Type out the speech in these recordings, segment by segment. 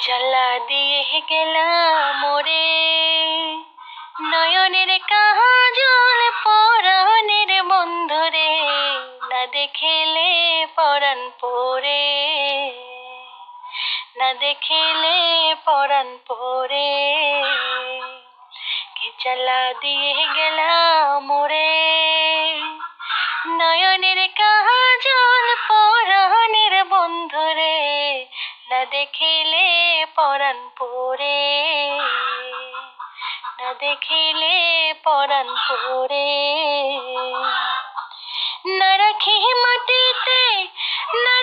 জ্বালা দিয়ে গেলাম মোরে নয়নের কাজল পরাণের বন্ধুরে না দেখিলে পরাণ পরে না দেখিলে পরাণ পরে কে জ্বালা দিয়ে গেলাম মোরে নয়নের কাজল পরাণের বন্ধুরে না দেখিলে পরাণ পরে না দেখিলে পরাণ পরে। না রাখি মাটিতে না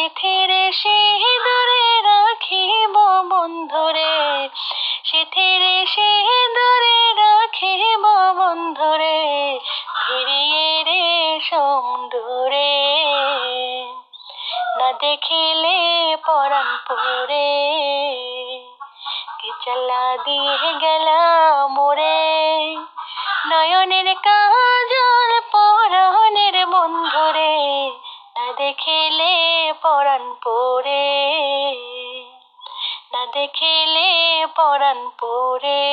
সিথিরে সিঁদুরে রাখিব বন্ধুরে। সিথিরে সিঁদুরে রাখিব বন্ধুরে। ফিরিয়ে রে সমুদ্রে। না দেখিলে পরাণ পরে কে চালা দিয়ে গেলা মোরে। নয়নের কাজল না দেখিলে পরাণ পরে। না দেখিলে পরাণ পরে।